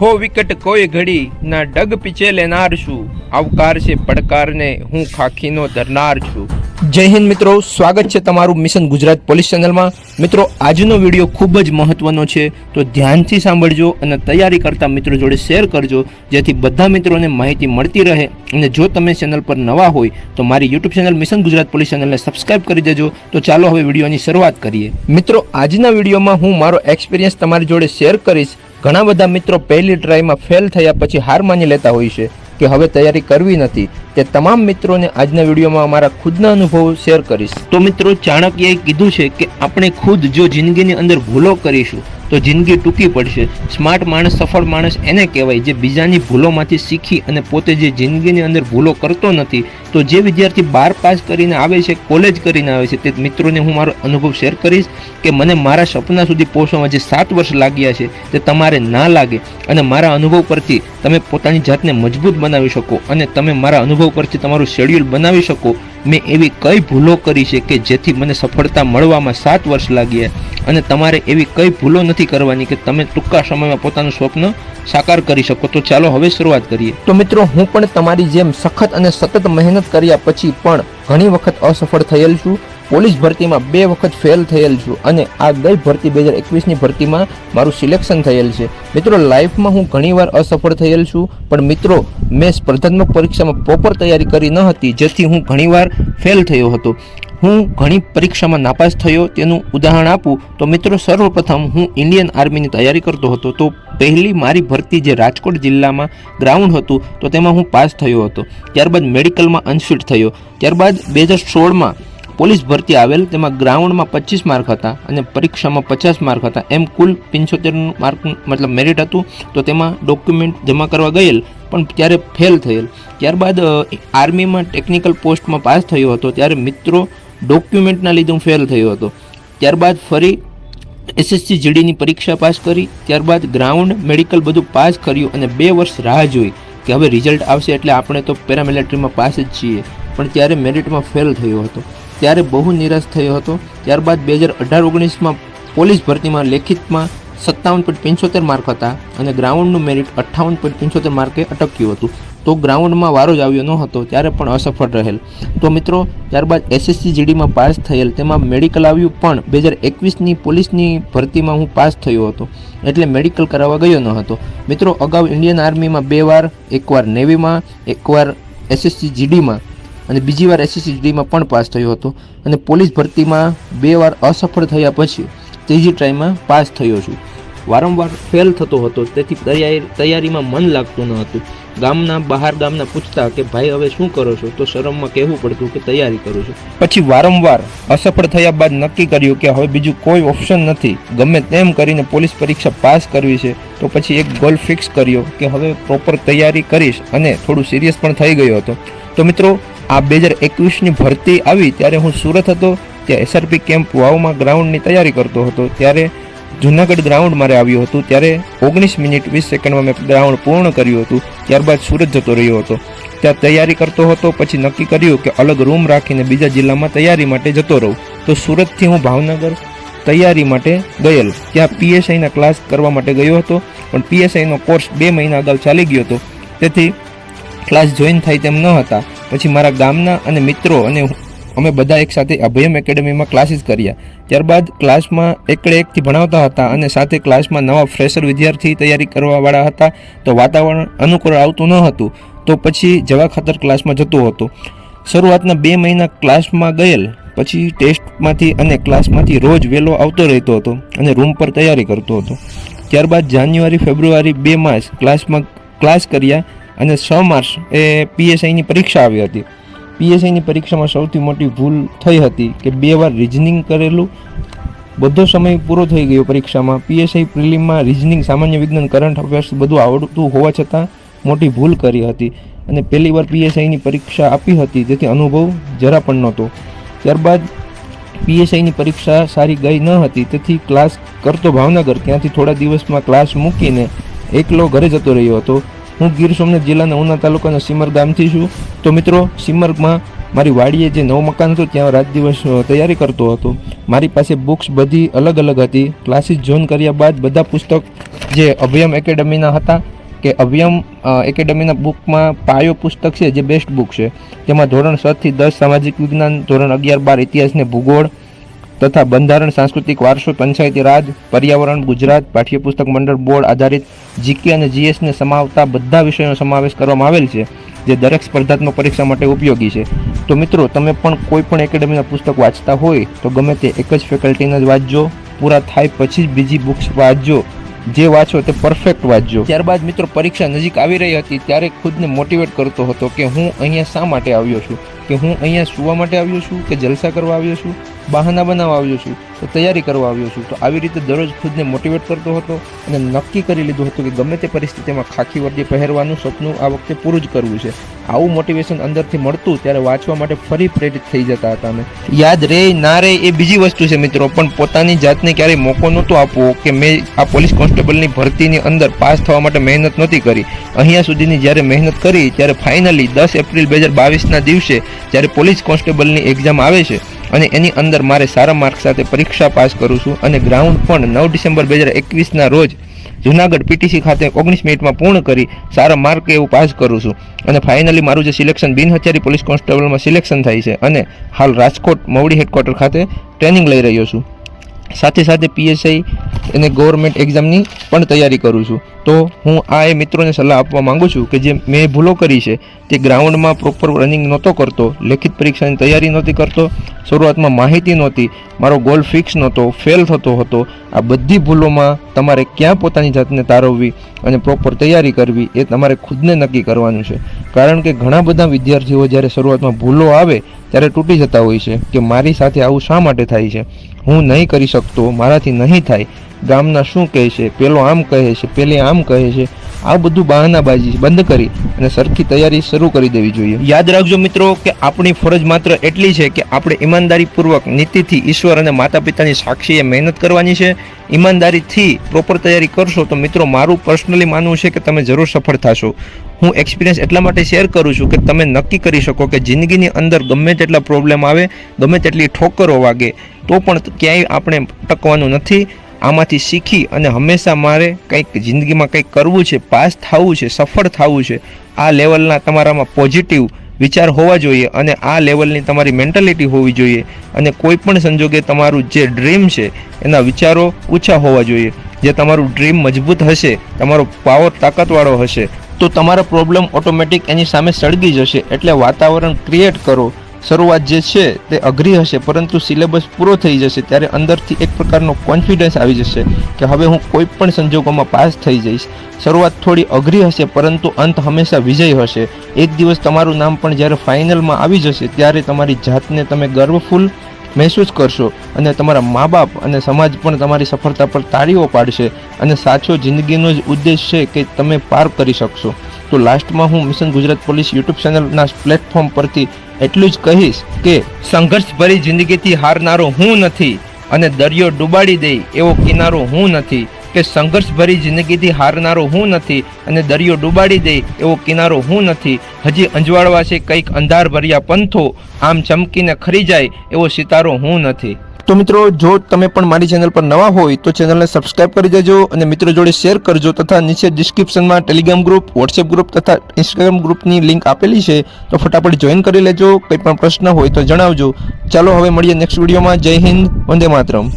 હો વિકટ કોઈ ઘડી, ના ડગ પીછે લેનાર છું. આવકાર છે પડકારને, હું ખાખીનો ધરનાર છું. જય હિન્દ મિત્રો, સ્વાગત છે તમારું મિશન ગુજરાત પોલીસ ચેનલમાં. મિત્રો, આજનો વીડિયો ખૂબ જ મહત્વનો છે, તો ધ્યાનથી સાંભળજો અને તૈયારી કરતા મિત્રો જોડે શેર કરજો, જેથી બધા મિત્રોને માહિતી મળતી રહે. અને જો તમે ચેનલ પર નવા હોય, તો મારી YouTube channel mission Gujarat police ચેનલને સબસ્ક્રાઇબ કરી દેજો. તો ચાલો હવે વિડીયોની શરૂઆત કરીએ. મિત્રો, આજના વિડીયોમાં હું મારો એક્સપિરિયન્સ તમારી જોડે શેર કરીશ. ઘણા બધા મિત્રો પહેલી ટ્રાયમાં ફેલ થયા પછી હાર માની લેતા હોય છે કે હવે તૈયારી કરવી નથી. તે તમામ મિત્રોને આજના વિડીયોમાં મારા ખુદના અનુભવો શેર કરીશ. તો મિત્રો, ચાણક્યએ કીધું છે કે આપણે ખુદ જો જિંદગીની અંદર ભૂલો કરીશું તો જિંદગી ટૂંકી પડશે. સ્માર્ટ માણસ, સફળ માણસ એને કહેવાય, જે બીજાની ભૂલોમાંથી શીખી અને પોતે જે જિંદગીની અંદર ભૂલો કરતો નથી. તો જે વિદ્યાર્થી બાર પાસ કરીને આવે છે, કોલેજ કરીને આવે છે, તે મિત્રોને હું મારો અનુભવ શેર કરીશ કે મને મારા સપના સુધી પહોંચવામાં જે સાત વર્ષ લાગ્યા છે, તે તમારે ના લાગે. અને મારા અનુભવ પરથી તમે પોતાની જાતને મજબૂત બનાવી શકો અને તમે મારા અનુભવ પરથી તમારું શેડ્યુલ બનાવી શકો. મેં એવી કઈ ભૂલો કરી છે કે જેથી મને સફળતા મળવામાં સાત વર્ષ લાગ્યા અને તમારે એવી કઈ ભૂલો નથી કરવાની કે તમે ટૂંકા સમયમાં પોતાનું સ્વપ્ન સાકાર કરી શકો. તો ચાલો હવે શરૂઆત કરીએ. તો મિત્રો, હું પણ તમારી જેમ સખત અને સતત મહેનત કર્યા પછી પણ ઘણી વખત અસફળ થયેલ છું. પોલીસ ભરતીમાં બે વખત ફેલ થયેલ છું અને આ ગઈ ભરતી બે હજાર એકવીસની ભરતીમાં મારું સિલેક્શન થયેલ છે. મિત્રો લાઈફમાં હું ઘણીવાર અસફળ થયેલ છું, પણ મિત્રો, મેં સ્પર્ધાત્મક પરીક્ષામાં પ્રોપર તૈયારી કરી ન હતી, જેથી હું ઘણીવાર ફેલ થયો હતો. હું ઘણી પરીક્ષામાં નાપાસ થયો. તેનું ઉદાહરણ આપું તો મિત્રો, સર્વપ્રથમ હું ઇન્ડિયન આર્મીની તૈયારી કરતો હતો. તો પહેલી મારી ભરતી જે રાજકોટ જિલ્લામાં ગ્રાઉન્ડ હતું, તો તેમાં હું પાસ થયો હતો. ત્યારબાદ મેડિકલમાં અનફિટ થયો. ત્યારબાદ બે હજાર સોળમાં પોલીસ ભરતી આવેલ, તેમાં ગ્રાઉન્ડમાં પચીસ માર્ક હતા અને પરીક્ષામાં પચાસ માર્ક હતા. એમ કુલ પંચોતેરનું માર્ક, મતલબ મેરિટ હતું. તો તેમાં ડોક્યુમેન્ટ જમા કરવા ગયેલ, પણ ત્યારે ફેલ થયેલ. ત્યારબાદ આર્મીમાં ટેકનિકલ પોસ્ટમાં પાસ થયો હતો, ત્યારે મિત્રો ડોક્યુમેન્ટના લીધે હું ફેલ થયો હતો. ત્યારબાદ ફરી એસએસસી જીડીની પરીક્ષા પાસ કરી. ત્યારબાદ ગ્રાઉન્ડ મેડિકલ બધું પાસ કર્યું અને બે વર્ષ રાહ જોઈ કે હવે રિઝલ્ટ આવશે એટલે આપણે તો પેરામિલિટરીમાં પાસ જ છીએ. પણ ત્યારે મેરિટમાં ફેલ થયો હતો. ત્યારે બહુ નિરાશ થયો હતો. ત્યારબાદ બે હજાર અઢાર ઓગણીસમાં પોલીસ ભરતીમાં લેખિતમાં સત્તાવન પોઈન્ટ પંચોતેર માર્ક હતા અને ગ્રાઉન્ડનું મેરિટ અઠ્ઠાવન પોઈન્ટ પંચોતેર માર્કે અટક્યું હતું. તો ગ્રાઉન્ડમાં વારો જ આવ્યો ન હતો, ત્યારે પણ અસફળ રહેલ. તો મિત્રો, ત્યારબાદ એસએસસી જીડીમાં પાસ થયેલ તેમાં મેડિકલ આવ્યું પણ બે હજાર એકવીસની પોલીસની ભરતીમાં હું પાસ થયો હતો, એટલે મેડિકલ કરાવવા ગયો ન હતો. મિત્રો, અગાઉ ઇન્ડિયન આર્મીમાં બે વાર, એકવાર નેવીમાં, એકવાર એસએસસી જીડીમાં અને બીજી વાર એસએસસીડીમાં પણ પાસ થયો હતો અને પોલીસ ભરતીમાં બે વાર અસફળ થયા પછી ત્રીજી ટ્રાયમાં પાસ થયો છું. વારંવાર ફેલ થતો હતો, તેથી તૈયારી, તૈયારીમાં મન લાગતું ન હતું. ગામના બહાર ગામના પૂછતા કે, ભાઈ, હવે શું કરો છો? તો શરમમાં કહેવું પડતું કે, તૈયારી કરું છું. પછી વારંવાર અસફળ થયા બાદ નક્કી કર્યું કે, હવે બીજું કોઈ ઓપ્શન નથી. ગમે તેમ કરીને પોલીસ પરીક્ષા પાસ કરવી છે. તો પછી એક ગોલ ફિક્સ કર્યો કે, હવે પ્રોપર તૈયારી કરીશ. અને થોડું સિરિયસ પણ થઈ ગયો હતો. તો મિત્રો આ બે હજાર એકવીસની ભરતી આવી ત્યારે હું સુરત હતો, ત્યાં એસઆરપી કેમ્પ વાવમાં ગ્રાઉન્ડની તૈયારી કરતો હતો. ત્યારે જુનાગઢ ગ્રાઉન્ડ મારે આવ્યું હતું. ત્યારે ઓગણીસ મિનિટ વીસ સેકન્ડમાં મેં ગ્રાઉન્ડ પૂર્ણ કર્યું હતું. ત્યારબાદ સુરત જતો રહ્યો હતો. ત્યાં તૈયારી કરતો હતો, પછી નક્કી કર્યું કે અલગ રૂમ રાખીને બીજા જિલ્લામાં તૈયારી માટે જતો રહું. તો સુરતથી હું ભાવનગર તૈયારી માટે ગયેલ. ત્યાં પીએસઆઈના ક્લાસ કરવા માટે ગયો હતો, પણ પીએસઆઈનો કોર્સ બે મહિના અગાઉ ચાલી ગયો હતો. તેથી ક્લાસ જોઈન થાય તેમ ન હતા. પછી મારા ગામના અને મિત્રો અને અમે બધા એક સાથે અભયમ એકેડમીમાં ક્લાસીસ કર્યા. ત્યારબાદ ક્લાસમાં એકડે એકથી ભણાવતા હતા અને સાથે ક્લાસમાં નવા ફ્રેશર વિદ્યાર્થી તૈયારી કરવાવાળા હતા. તો વાતાવરણ અનુકૂળ આવતું ન હતું. તો પછી જવા ખાતર ક્લાસમાં જતો હતો. શરૂઆતના બે મહિના ક્લાસમાં ગયેલ. પછી ટેસ્ટમાંથી અને ક્લાસમાંથી રોજ વહેલો આવતો રહેતો હતો અને રૂમ પર તૈયારી કરતો હતો. ત્યારબાદ જાન્યુઆરી, ફેબ્રુઆરી બે માસ ક્લાસમાં ક્લાસ કર્યા. અને છ માર્ચ એ પીએસઆઈની પરીક્ષા આવી હતી. પીએસઆઈની પરીક્ષામાં સૌથી મોટી ભૂલ થઈ હતી કે બે વાર રિઝનિંગ કરેલું, બધો સમય પૂરો થઈ ગયો પરીક્ષામાં. પીએસઆઈ પ્રિલિમમાં રિઝનિંગ સામાન્ય વિજ્ઞાન, કરંટ અફેર્સ બધું આવડતું હોવા છતાં મોટી ભૂલ કરી હતી. અને પહેલી વાર પીએસઆઈની પરીક્ષા આપી હતી તેથી અનુભવ જરા પણ નહોતો. ત્યારબાદ પીએસઆઈની પરીક્ષા સારી ગઈ ન હતી, તેથી ક્લાસ કરતો ભાવનગર, ત્યાંથી થોડા દિવસમાં ક્લાસ મૂકીને એકલો ઘરે જતો રહ્યો હતો. હું ગીર સોમનાથ જિલ્લાના ઉના તાલુકાના સિમર ગામથી છું. તો મિત્રો, સિમરમાં મારી વાડીએ જે નવું મકાન હતું, ત્યાં રાત દિવસ તૈયારી કરતો હતો. મારી પાસે બુક્સ બધી અલગ અલગ હતી. ક્લાસીસ જોઈન કર્યા બાદ બધા પુસ્તક જે અભયમ એકેડમીના હતા કે અભયમ એકેડમીના બુકમાં પાયો પુસ્તક છે, જે બેસ્ટ બુક છે. તેમાં ધોરણ સાતથી દસ સામાજિક વિજ્ઞાન, ધોરણ અગિયાર બાર ઇતિહાસ ને ભૂગોળ તથા બંધારણ, સાંસ્કૃતિક વારસો, પંચાયતી રાજ, પર્યાવરણ, ગુજરાત, પાઠ્યપુસ્તક મંડળ બોર્ડ આધારિત જીકે અને જીએસને સમાવતા બધા વિષયોનો સમાવેશ કરવામાં આવેલ છે, જે દરેક સ્પર્ધાત્મક પરીક્ષા માટે ઉપયોગી છે. તો મિત્રો, તમે પણ કોઈ પણ એકેડેમીના પુસ્તક વાંચતા હોય, તો ગમે તે એક જ ફેકલ્ટીના જ વાંચજો, પૂરા થાય પછી જ બીજી બુક્સ વાંચજો. જે વાંચો તે પરફેક્ટ વાંચજો. ત્યારબાદ મિત્રો પરીક્ષા નજીક આવી રહી હતી ત્યારે ખુદને મોટિવેટ કરતો હતો કે હું અહીંયા શા માટે આવ્યો છું? કે હું અહીંયા સુવા માટે આવ્યો છું? કે જલસા કરવા આવ્યો છું? બહાના બનાવવા આવ્યો છું? તો તૈયારી કરવા આવ્યો છું. તો આવી રીતે દરરોજ ખુદને મોટિવેટ કરતો હતો અને નક્કી કરી લીધું હતું કે ગમે તે પરિસ્થિતિમાં ખાખી વર્દી પહેરવાનું સપનું આ વખતે પૂરું જ કરવું છે. આવું મોટિવેશન અંદરથી મળતું ત્યારે વાંચવા માટે ફરી પ્રેરિત થઈ જતા હતા અમે. યાદ રે, ના રે એ બીજી વસ્તુ છે મિત્રો, પણ પોતાની જાતને ક્યારેય મોકો નહોતો આપવો કે મેં આ પોલીસ કોન્સ્ટેબલની ભરતીની અંદર પાસ થવા માટે મહેનત નહોતી કરી. અહીંયા સુધીની જ્યારે મહેનત કરી, ત્યારે ફાઇનલી દસ એપ્રિલ બે હજાર બાવીસના દિવસે જ્યારે પોલીસ કોન્સ્ટેબલની એક્ઝામ આવે છે અને એની અંદર મારે સારા માર્ક સાથે પરીક્ષા પાસ કરું છું અને ગ્રાઉન્ડ પણ નવ ડિસેમ્બર બે હજાર એકવીસના રોજ જુનાગઢ પીટીસી ખાતે ઓગણીસ મિનિટમાં પૂર્ણ કરી સારા માર્ક એવું પાસ કરું છું. અને ફાઇનલી મારું જે સિલેક્શન બિનહથિયારી પોલીસ કોન્સ્ટેબલમાં સિલેક્શન થાય છે અને હાલ રાજકોટ મવડી હેડક્વાર્ટર ખાતે ટ્રેનિંગ લઈ રહ્યો છું. સાથે સાથે પીએસઆઈ અને ગવર્મેન્ટ એક્ઝામની પણ તૈયારી કરું છું. તો હું આ એ મિત્રોને સલાહ આપવા માંગુ છું કે જે મેં ભૂલો કરી છે, તે ગ્રાઉન્ડમાં પ્રોપર રનિંગ નહોતો કરતો, લેખિત પરીક્ષાની તૈયારી નહોતી કરતો, શરૂઆતમાં માહિતી નહોતી, મારો ગોલ ફિક્સ નહોતો ફેલ થતો હતો, આ બધી ભૂલોમાં તમારે ક્યાં પોતાની જાતને તારવવી અને પ્રોપર તૈયારી કરવી એ તમારે ખુદને નક્કી કરવાનું છે. કારણ કે ઘણા બધા વિદ્યાર્થીઓ જ્યારે શરૂઆતમાં ભૂલો આવે, ત્યારે તૂટી જતા હોય છે કે મારી સાથે આવું શા માટે થાય છે? હું નહીં કરી શકતો, મારાથી નહીં થાય ગામના શું કહે છે? પેલો આમ કહે છે, પેલી આમ કહે છે. આ બધું બહાનાબાજી બંધ કરી અને સરખી તૈયારી શરૂ કરી દેવી જોઈએ. યાદ રાખજો મિત્રો કે આપણી ફરજ માત્ર એટલી છે કે આપણે ઈમાનદારીપૂર્વક નીતિથી ઈશ્વર અને માતા પિતાની સાક્ષીએ મહેનત કરવાની છે. ઈમાનદારીથી પ્રોપર તૈયારી કરશો તો મિત્રો મારું પર્સનલી માનવું છે કે તમે જરૂર સફળ થશો. હું એક્સપિરિયન્સ એટલા માટે શેર કરું છું કે તમે નક્કી કરી શકો કે જિંદગીની અંદર ગમે તેટલા પ્રોબ્લેમ આવે, ગમે તેટલી ઠોકરો વાગે, તો પણ ક્યાંય આપણે ટકવાનું નથી. આમાંથી શીખી અને હંમેશા મારે કંઈક જિંદગીમાં કંઈક કરવું છે, પાસ થવું છે, સફળ થવું છે, આ લેવલના તમારામાં પોઝિટિવ વિચાર હોવા જોઈએ અને આ લેવલની તમારી મેન્ટાલિટી હોવી જોઈએ અને કોઈ પણ સંજોગે તમારું જે ડ્રીમ છે, એના વિચારો ઓછા હોવા જોઈએ. જે તમારું ડ્રીમ મજબૂત હશે, તમારો પાવર તાકાતવાળો હશે, તો તમારા પ્રોબ્લેમ ઓટોમેટિક એની સામે સળગી જશે. એટલે વાતાવરણ ક્રિએટ કરો શરૂઆત જે છે તે અઘરી હશે, પરંતુ સિલેબસ પૂરો થઈ જશે ત્યારે અંદરથી એક પ્રકારનો કોન્ફિડન્સ આવી જશે કે હવે હું કોઈ પણ સંજોગોમાં પાસ થઈ જઈશ. શરૂઆત થોડી અઘરી હશે, પરંતુ અંત હંમેશા વિજય હશે. એક દિવસ તમારું નામ પણ જ્યારે ફાઇનલમાં આવી જશે, ત્યારે તમારી જાતને તમે ગર્વફુલ મહેસૂસ કરશો અને તમારા મા બાપ અને સમાજ પણ તમારી સફળતા પર તાળીઓ પાડશે અને સાચો જિંદગીનો જ ઉદ્દેશ છે કે તમે પાર કરી શકશો. તો લાસ્ટમાં હું મિશન ગુજરાત પોલીસ યુટ્યુબ ચેનલના પ્લેટફોર્મ પરથી એટલું જ કહીશ કે સંઘર્ષભરી જિંદગીથી હારનારો હું નથી અને દરિયો ડૂબાડી દે એવો કિનારો હું નથી. કે સંઘર્ષભરી જિંદગીથી હારનારો હું નથી અને દરિયો ડૂબાડી દે એવો કિનારો હું નથી. હજી અંજવાળવા છે કંઈક અંધાર ભર્યા પંથો, આમ ચમકીને ખરી જાય એવો સિતારો હું નથી. તો મિત્રો, જો તમે પણ મારી ચેનલ પર નવા હોય તો ચેનલને સબસ્ક્રાઇબ કરી દેજો અને મિત્રો જોડે શેર કરજો તથા નીચે ડિસ્ક્રિપ્શનમાં ટેલિગ્રામ ગ્રુપ, વોટ્સએપ ગ્રુપ તથા ઇન્સ્ટાગ્રામ ગ્રુપની લિંક આપેલી છે તો ફટાફટ જોઈન કરી લેજો. કંઈ પણ પ્રશ્ન હોય તો જણાવજો. ચાલો હવે મળીએ નેક્સ્ટ વિડીયોમાં. જય હિન્દ, વંદે માતરમ.